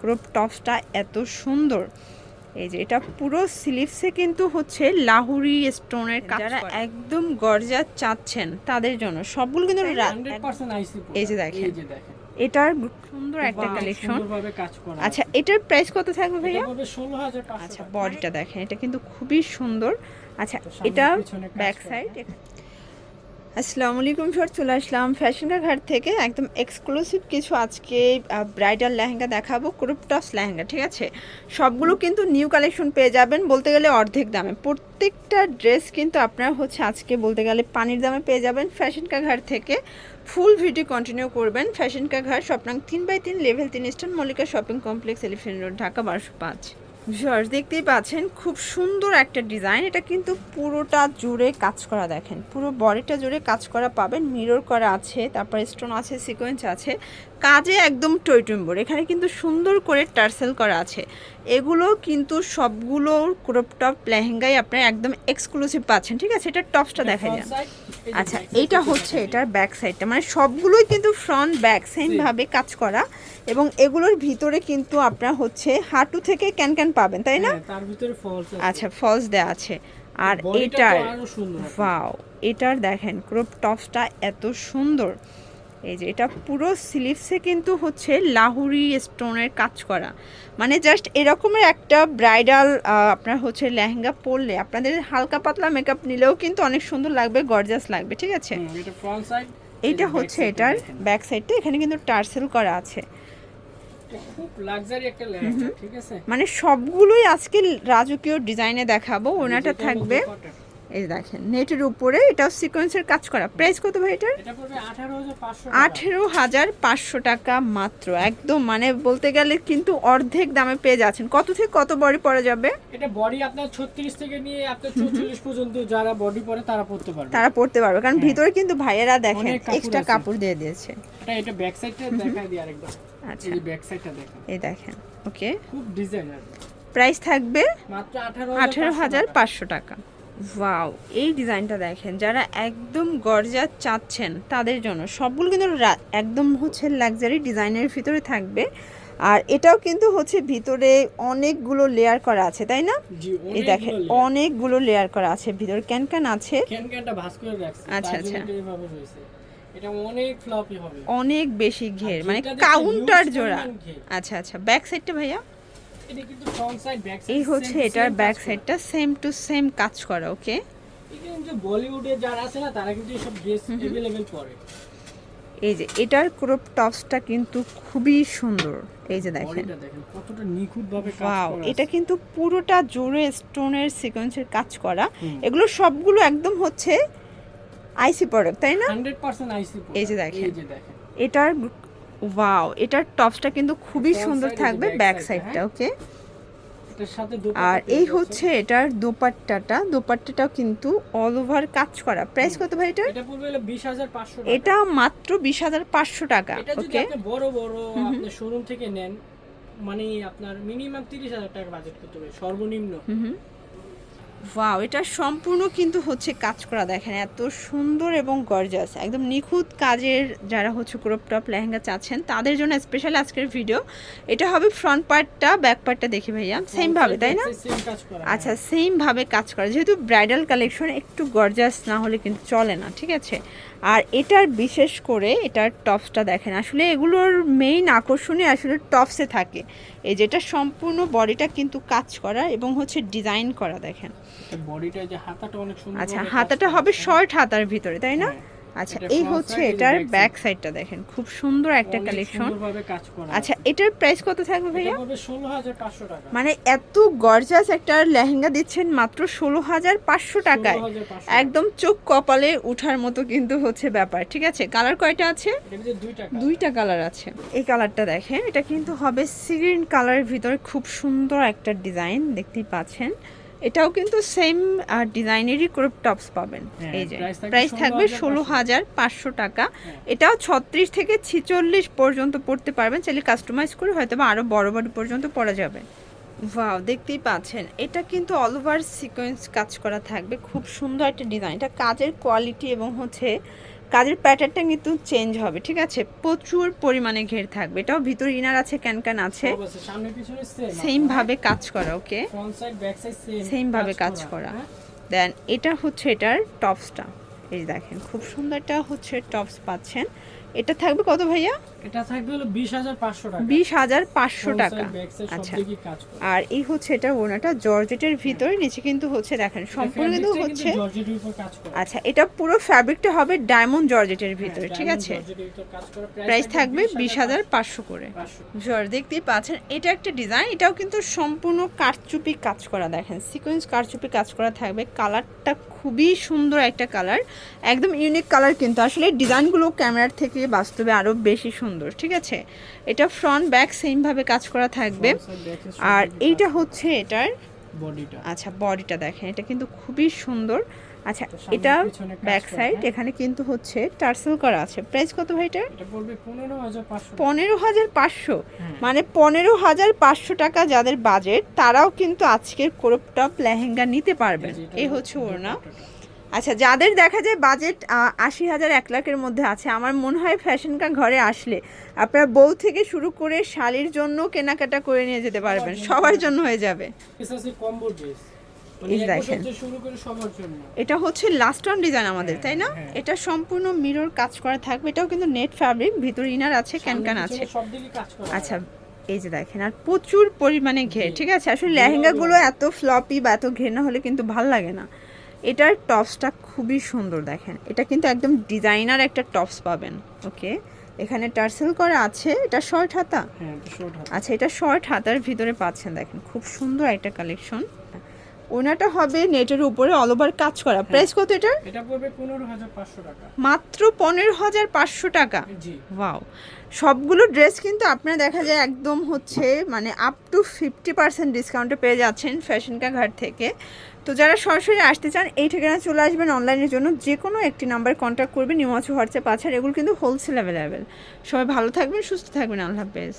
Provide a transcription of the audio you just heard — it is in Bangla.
ক্রপ টপসটা এত সুন্দর। এই যে এটা পুরো স্লিভসে কিন্তু হচ্ছে লাহুরি স্টোনের কাজ যারা একদম গর্জা চাচ্ছেন তাদের জন্য সবগুলো কিন্তু 100% আইসি এই যে দেখেন। এটার সুন্দর একটা কালেকশন আচ্ছা এটার প্রাইস কত থাকবে ভাইয়া? পড়বে 16500 আচ্ছা বডিটা দেখেন এটা কিন্তু খুবই সুন্দর। আচ্ছা এটা ব্যাক সাইড আসসালামু আলাইকুম স্যার চলে আসলাম ফ্যাশন ঘাট থেকে। একদম এক্সক্লুসিভ কিছু আজকে ব্রাইডাল লেহেঙ্গা দেখাবো ক্রুপ টপস লেহেঙ্গা, ঠিক আছে? সবগুলো কিন্তু নিউ কালেকশন পেয়ে যাবেন, বলতে গেলে অর্ধেক দামে। প্রত্যেকটা ড্রেস কিন্তু আপনারা হচ্ছে আজকে বলতে গেলে পানির দামে পেয়ে যাবেন ফ্যাশন কা ঘাট থেকে। ফুল ভিডিও কন্টিনিউ করবেন ফ্যাশন কা ঘাট, স্বপ্নাং তিন বাই তিন লেভেল তিন eastern Mallika shopping complex elephant road Dhaka বারোশো পাঁচ। ভিউয়ার্স দেখতেই পাচ্ছেন খুব সুন্দর একটা ডিজাইন। এটা কিন্তু পুরোটা জুড়ে কাজ করা দেখেন। পুরো বডিটা জুড়ে কাজ করা পাবেন। মিরর করা আছে তারপর স্টোন আছে সিকোয়েন্স আছে। কাজে একদম টইটুম্বর। এখানে কিন্তু সুন্দর করে টার্সেল করা আছে। এগুলো কিন্তু সবগুলো ক্রপ টপ লেহেঙ্গাই আপনারা একদম এক্সক্লুসিভ পাচ্ছেন। ঠিক আছে? এটা টপসটা দেখা যায় আচ্ছা এটা এইটা হচ্ছে এটার ব্যাক সাইডটা মানে সবগুলোই কিন্তু ফ্রন্ট ব্যাক সেম ভাবে কাজ করা। এবং এগুলোর ভিতরে কিন্তু আপনার হচ্ছে হাঁটু থেকে ক্যান ক্যান পাবেন তাই না? হ্যাঁ, তার ভিতরে ফলস আচ্ছা ফলস দেয়া আছে। আর এটা এটার। ওয়াও এটার দেখেন ক্রপ টপসটা এত সুন্দর। এই যে এটা পুরো স্লিভসে কিন্তু হচ্ছে লাহুরি স্টোনের কাজ করা। মানে জাস্ট এরকমের একটা ব্রাইডাল আপনার হচ্ছে লেহেঙ্গা পরলে আপনাদের হালকা পাতলা মেকআপ নিলেও কিন্তু অনেক সুন্দর লাগবে গর্জাস লাগবে ঠিক আছে? সাইড এইটা হচ্ছে এটার ব্যাক সাইডটা এখানে কিন্তু টার্সেল করা আছে। মানে সবগুলোই আজকে রাজকীয় ডিজাইনে দেখাবো ওনাটা থাকবে। এই দেখেন নেটের উপরে এটাও সিকোয়েন্সের কাজ করা। প্রাইস কত ভাই এটার? এটা পড়বে 18500 টাকা। আঠেরো হাজার পাঁচশো টাকা মাত্র একদম মানে বলতে গেলে কিন্তু অর্ধেক দামে পেয়ে যাচ্ছেন। কত থেকে কত বড়ি পড়া যাবে? এটা বডি আপনার 36 থেকে নিয়ে আপনার 44 পর্যন্ত যারা বডি পরে তারা পড়তে পারবে। তারা পড়তে পারবে কারণ হ্যাঁ। ভিতরে কিন্তু ভাইয়েরা দেখেন এক্সট্রা কাপড় দিয়ে দিয়েছে। এটা এটা ব্যাক সাইডটা দেখাই দিই আরেকবার। আচ্ছা। এই ব্যাক সাইডটা দেখেন এই দেখেন ওকে খুব ডিজাইনার প্রাইস থাকবে মাত্র আঠেরো হাজার পাঁচশো টাকা। ওয়াও এই ডিজাইনটা দেখেন যারা একদম গর্জা চাচ্ছেন তাদের জন্য। সবগুলো কিন্তু একদম হচ্ছে লাক্সারি ডিজাইনের ভিতরে থাকবে। আর এটাও কিন্তু হচ্ছে ভিতরে অনেকগুলো লেয়ার করা আছে তাই না? এই দেখেন অনেকগুলো লেয়ার করা আছে ভিতরে ক্যান ক্যান আছে। আচ্ছা, আচ্ছা। অনেক ফ্লপি হবে। অনেক বেশি ঘের মানে কাউন্টার জোড়া। আচ্ছা আচ্ছা ব্যাক সাইডটা ভাইয়া? এই হচ্ছে এটার ব্যাক সাইডটা সেম টু সেম কাজ করা ওকে বলিউডে যারা আছে না তারা কিন্তু সব ড্রেস अवेलेबल করে। এই যে এটার ক্রপ টপসটা কিন্তু খুবই সুন্দর। এই যে দেখেন। কতটা নিখুঁতভাবে ওয়াও এটা কিন্তু পুরোটা জোরে স্টোনের সিকোয়েন্সের কাজ করা। এগুলো সবগুলো একদম হচ্ছে আইসি প্রোডাক্ট তাই না? 100% আইসি এই যে দেখেন। এটার ওয়াও এটার টপসটা কিন্তু খুবই সুন্দর থাকবে ব্যাক সাইডটা? ওকে আর এই হচ্ছে। এটার দোপাট্টাটা দোপাট্টাটাও কিন্তু অল ওভার কাজ করা। প্রাইস কত ভাই এটা পড়বে হলো 20500 এটা মাত্র বিশ হাজার পাঁচশো টাকা ওকে বড় বড় শোরুম থেকে নেন মানে আপনার মিনিমাম 30000 টাকা বাজেট করতে হবে সর্বনিম্ন। ওয়াও এটা সম্পূর্ণ কিন্তু হচ্ছে কাজ করা দেখেন এত সুন্দর এবং গর্জাস একদম নিখুঁত কাজের যারা হচ্ছে ক্রপ টপ লেহেঙ্গা চাচ্ছেন তাদের জন্য স্পেশাল আজকের ভিডিও এটা হবে ফ্রন্ট পার্টটা ব্যাক পার্টটা দেখি ভাইয়া। সেম ভাবে তাই না? করা আচ্ছা সেম ভাবে কাজ করা যেহেতু ব্রাইডাল কালেকশন একটু গর্জাস না হলে কিন্তু চলে না ঠিক আছে? আর এটার বিশেষ করে এটার টপসটা দেখেন আসলে এগুলোর মেইন আকর্ষণই আসলে টপসে থাকে। এই যেটা সম্পূর্ণ বডিটা কিন্তু কাজ করা এবং হচ্ছে ডিজাইন করা দেখেন। বডিটা যে হাতাটা অনেক সুন্দর আচ্ছা হাতাটা হবে শর্ট হাতার ভিতরে তাই না? হ্যাঁ। আচ্ছা এই হচ্ছে এটার ব্যাক সাইডটা দেখেন খুব সুন্দর একটা কালেকশন আচ্ছা এটার প্রাইস কত থাকবে ভাইয়া? পড়বে 16500 টাকা। মানে এত গর্জাস একটা লেহেঙ্গা দিচ্ছেন মাত্র ষোলো হাজার পাঁচশো টাকায়। একদম চোখ কপালে উঠার মতো কিন্তু হচ্ছে ব্যাপার ঠিক আছে? কালার কয়টা আছে? দুইটা কালার আছে। এই কালারটা দেখেন এটা কিন্তু হবে সিগ্রিন কালারের ভিতরে খুব সুন্দর একটা ডিজাইন দেখতেই পাচ্ছেন। এটাও কিন্তু সেম ডিজাইনেরই ক্রপ টপস পাবেন। হ্যাঁ, এই যে প্রাইস থাকবে ষোলো 16,500 হাজার পাঁচশো। টাকা। হ্যাঁ। এটাও ছত্রিশ থেকে ছিচল্লিশ পর্যন্ত পড়তে পারবেন। চাইলে কাস্টমাইজ করে হয়তো বা আরও বড় বড় পর্যন্ত পরা যাবে। ওয়াও দেখতেই পাচ্ছেন। এটা কিন্তু অল ওভার সিকোয়েন্স কাজ করা থাকবে। খুব সুন্দর একটা ডিজাইন এটা কাজের কোয়ালিটি এবং হচ্ছে কাজের প্যাটার্নটা কিন্তু চেঞ্জ হবে ঠিক আছে? প্রচুর পরিমাণে ঘের থাকবে। এটাও ভিতর ইনার আছে ক্যান ক্যান আছে। সেম ভাবে কাজ করা ওকে সেম ভাবে কাজ করা হ্যাঁ? দেন এটা হচ্ছে এটার টপসটা এই দেখেন খুব সুন্দরটা হচ্ছে টপস পাচ্ছেন। এটা থাকবে কত ভাইয়া? এটা থাকবে হলো 20500 টাকা। বিশ হাজার পাঁচশো Front টাকা। আচ্ছা। আর এই হচ্ছে এটা ওনাটা জর্জেটের ভিতরে নিচে কিন্তু হচ্ছে দেখেন সম্পূর্ণ কিন্তু হচ্ছে জর্জেটের উপর কাজ করা। আচ্ছা এটা পুরো ফ্যাব্রিকটা হবে ডায়মন্ড জর্জেটের ভিতরে হ্যাঁ, ঠিক আছে? প্রাইস থাকবে বিশ হাজার পাঁচশো। করে। 500 জর দেখতেই পাচ্ছেন এটা একটা ডিজাইন এটাও কিন্তু সম্পূর্ণ কারচুপি কাজ করা দেখেন সিকোয়েন্স কারচুপি কাজ করা থাকবে। কালারটা খুবই সুন্দর একটা কালার একদম ইউনিক কালার কিন্তু। আসলে ডিজাইনগুলো ক্যামেরার থেকে বাস্তবে আরও বেশি সুন্দর ঠিক আছে? এটা ফ্রন্ট ব্যাক সেমভাবে কাজ করা থাকবে। আর এইটা হচ্ছে এটার বডিটা আচ্ছা বডিটা দেখেন এটা কিন্তু খুবই সুন্দর। আচ্ছা এটা ব্যাক সাইড। এখানে কিন্তু হচ্ছে টার্সেল করা আছে। প্রাইস কত ভাই এটা পড়বে 15500 পনেরো হাজার পাঁচশো। হ্যাঁ। মানে পনেরো হাজার পাঁচশো টাকা যাদের বাজেট তারাও কিন্তু আজকের ক্রপ টপ লেহেঙ্গা নিতে পারবেন এই হচ্ছে ওড়না। দুপাট্টাটা। আচ্ছা যাদের দেখা যায় বাজেট আশি হাজার এক লাখের মধ্যে আছে আমার মনে হয় ফ্যাশন ফ্যাশনকা ঘরে আসলে আপনার বউ থেকে শুরু করে শালির জন্য কেনাকাটা করে নিয়ে যেতে পারবেন সবার জন্য হয়ে যাবে। মানে এটা হচ্ছে লাস্ট অন ডিজাইন আমাদের তাই না? হ্যাঁ। এটা সম্পূর্ণ মিরর কাজ করা থাকবে এটাও কিন্তু নেট ফ্যাব্রিক ভিতর ইনার আছে ক্যান ক্যান আছে। আচ্ছা এই যে দেখেন আর প্রচুর পরিমাণে ঘের ঠিক আছে? আসলে লেহেঙ্গাগুলো এত ফ্লপি বা এত ঘের না হলে কিন্তু ভালো লাগে না। এটার টপসটা খুবই সুন্দর দেখেন। এটা কিন্তু একদম ডিজাইনার একটা টপস পাবেন ওকে? এখানে টার্সেল করা আছে এটা শর্ট হাতা? হ্যাঁ। আচ্ছা এটা শর্ট হাতার ভিতরে পাচ্ছেন দেখেন খুব সুন্দর একটা কালেকশন। ওনাটা হবে নেটের উপরে অল ওভার কাজ করা। প্রাইস কত এটার? এটা পড়বে 15500 টাকা। মাত্র পনেরো হাজার পাঁচশো টাকা? জি। ওয়াও সবগুলো ড্রেস কিন্তু আপনারা দেখা যায় একদম হচ্ছে মানে আপ টু ফিফটি পার্সেন্ট ডিসকাউন্টে পেয়ে যাচ্ছেন ফ্যাশনকা ঘাট থেকে। তো যারা সরাসরি আসতে চান এই ঠিকানা চলে আসবেন অনলাইনের জন্য। যে কোনো একটি নাম্বার কন্ট্যাক্ট করবেন নিউ আছে হোয়াটসঅ্যাপ আছে আর এগুলো কিন্তু হোলসেল অ্যাভেলেবেল সবাই ভালো থাকবেন সুস্থ থাকবেন আল্লাহ হাফেজ।